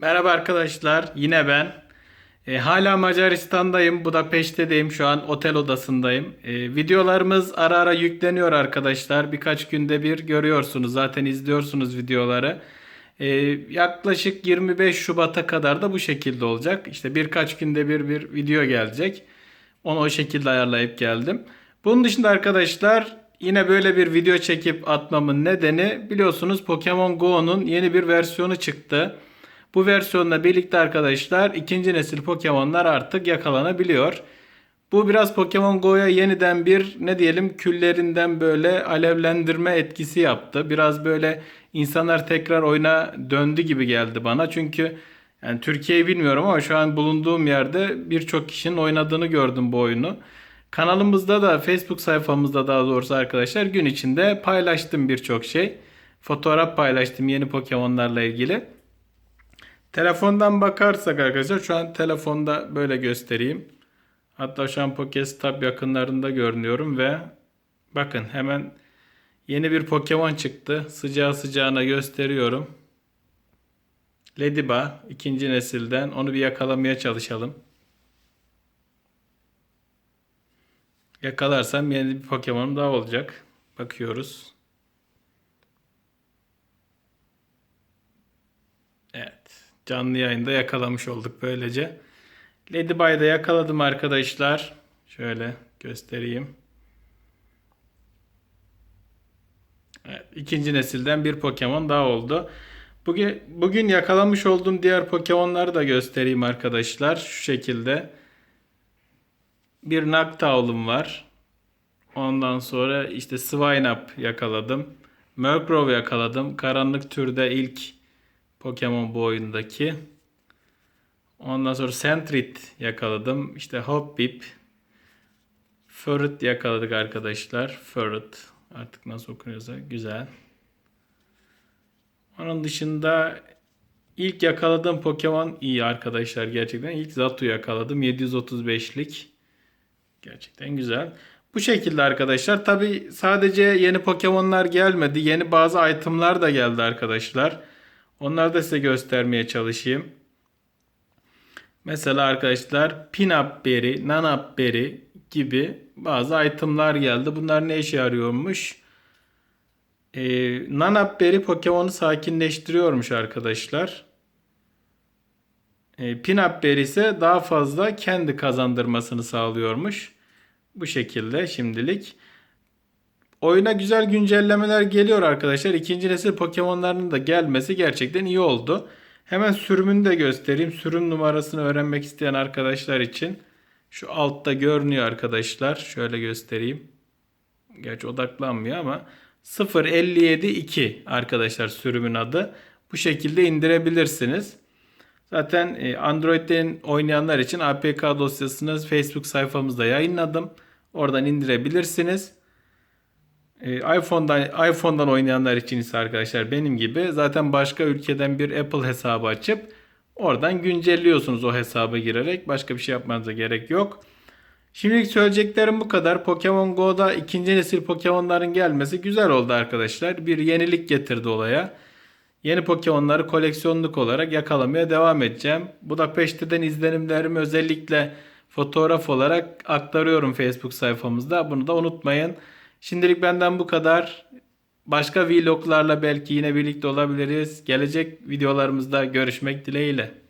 Merhaba arkadaşlar, yine ben. E, hala Macaristan'dayım, Budapeşte'deyim, şu an otel odasındayım. E, videolarımız ara ara yükleniyor arkadaşlar. Birkaç günde bir görüyorsunuz, zaten izliyorsunuz videoları. E, yaklaşık 25 Şubat'a kadar da bu şekilde olacak. İşte birkaç günde bir bir video gelecek. Onu o şekilde ayarlayıp geldim. Bunun dışında arkadaşlar yine böyle bir video çekip atmamın nedeni biliyorsunuz Pokemon Go'nun yeni bir versiyonu çıktı. Bu versiyonla birlikte arkadaşlar ikinci nesil Pokemon'lar artık yakalanabiliyor. Bu biraz Pokemon Go'ya yeniden bir ne diyelim küllerinden böyle alevlendirme etkisi yaptı. Biraz böyle insanlar tekrar oyuna döndü gibi geldi bana. Çünkü yani Türkiye'yi bilmiyorum ama şu an bulunduğum yerde birçok kişinin oynadığını gördüm bu oyunu. Kanalımızda da Facebook sayfamızda daha doğrusu arkadaşlar gün içinde paylaştım birçok şey. Fotoğraf paylaştım yeni Pokemon'larla ilgili. Telefondan bakarsak arkadaşlar şu an telefonda böyle göstereyim. Hatta şu an Pokestop yakınlarında görünüyorum ve bakın hemen yeni bir Pokemon çıktı. Sıcağı sıcağına gösteriyorum. Lediba ikinci nesilden onu bir yakalamaya çalışalım. Yakalarsam yeni bir Pokemon'um daha olacak. Bakıyoruz. Evet. Canlı yayında yakalamış olduk böylece. Ladyby'da yakaladım arkadaşlar. Şöyle göstereyim. Evet, ikinci nesilden bir Pokemon daha oldu. Bugün, bugün yakalamış olduğum diğer Pokemon'ları da göstereyim arkadaşlar. Şu şekilde. Bir Noctowl'um var. Ondan sonra işte Swinub yakaladım. Murkrow yakaladım. Karanlık türde ilk Pokemon bu oyundaki. Ondan sonra Sentrit yakaladım. İşte Hoppip. Furret yakaladık arkadaşlar. Furret. Artık nasıl okunuyorsa güzel. Onun dışında ilk yakaladığım Pokemon iyi arkadaşlar gerçekten. İlk Zatu yakaladım. 735'lik. Gerçekten güzel. Bu şekilde arkadaşlar. Tabi sadece yeni Pokemon'lar gelmedi. Yeni bazı itemlar da geldi arkadaşlar. Onları da size göstermeye çalışayım. Mesela arkadaşlar Pinup Berry, Nanup Berry gibi bazı itemlar geldi. Bunlar ne işe yarıyormuş? Ee, Nanup Berry Pokemon'u sakinleştiriyormuş arkadaşlar. Ee, Pinup Berry ise daha fazla kendi kazandırmasını sağlıyormuş. Bu şekilde şimdilik. Oyuna güzel güncellemeler geliyor arkadaşlar. İkinci nesil Pokemon'ların da gelmesi gerçekten iyi oldu. Hemen sürümünü de göstereyim. Sürüm numarasını öğrenmek isteyen arkadaşlar için. Şu altta görünüyor arkadaşlar. Şöyle göstereyim. Gerçi odaklanmıyor ama 0572 arkadaşlar sürümün adı. Bu şekilde indirebilirsiniz. Zaten e, Android'den oynayanlar için APK dosyasını Facebook sayfamızda yayınladım. Oradan indirebilirsiniz. Ee, iPhone'dan iPhone'dan oynayanlar için ise arkadaşlar benim gibi zaten başka ülkeden bir Apple hesabı açıp oradan güncelliyorsunuz o hesaba girerek. Başka bir şey yapmanıza gerek yok. Şimdilik söyleyeceklerim bu kadar. Pokemon Go'da ikinci nesil Pokemon'ların gelmesi güzel oldu arkadaşlar. Bir yenilik getirdi olaya. Yeni Pokemon'ları koleksiyonluk olarak yakalamaya devam edeceğim. Bu da peşteden izlenimlerimi özellikle fotoğraf olarak aktarıyorum Facebook sayfamızda. Bunu da unutmayın. Şimdilik benden bu kadar. Başka vloglarla belki yine birlikte olabiliriz. Gelecek videolarımızda görüşmek dileğiyle.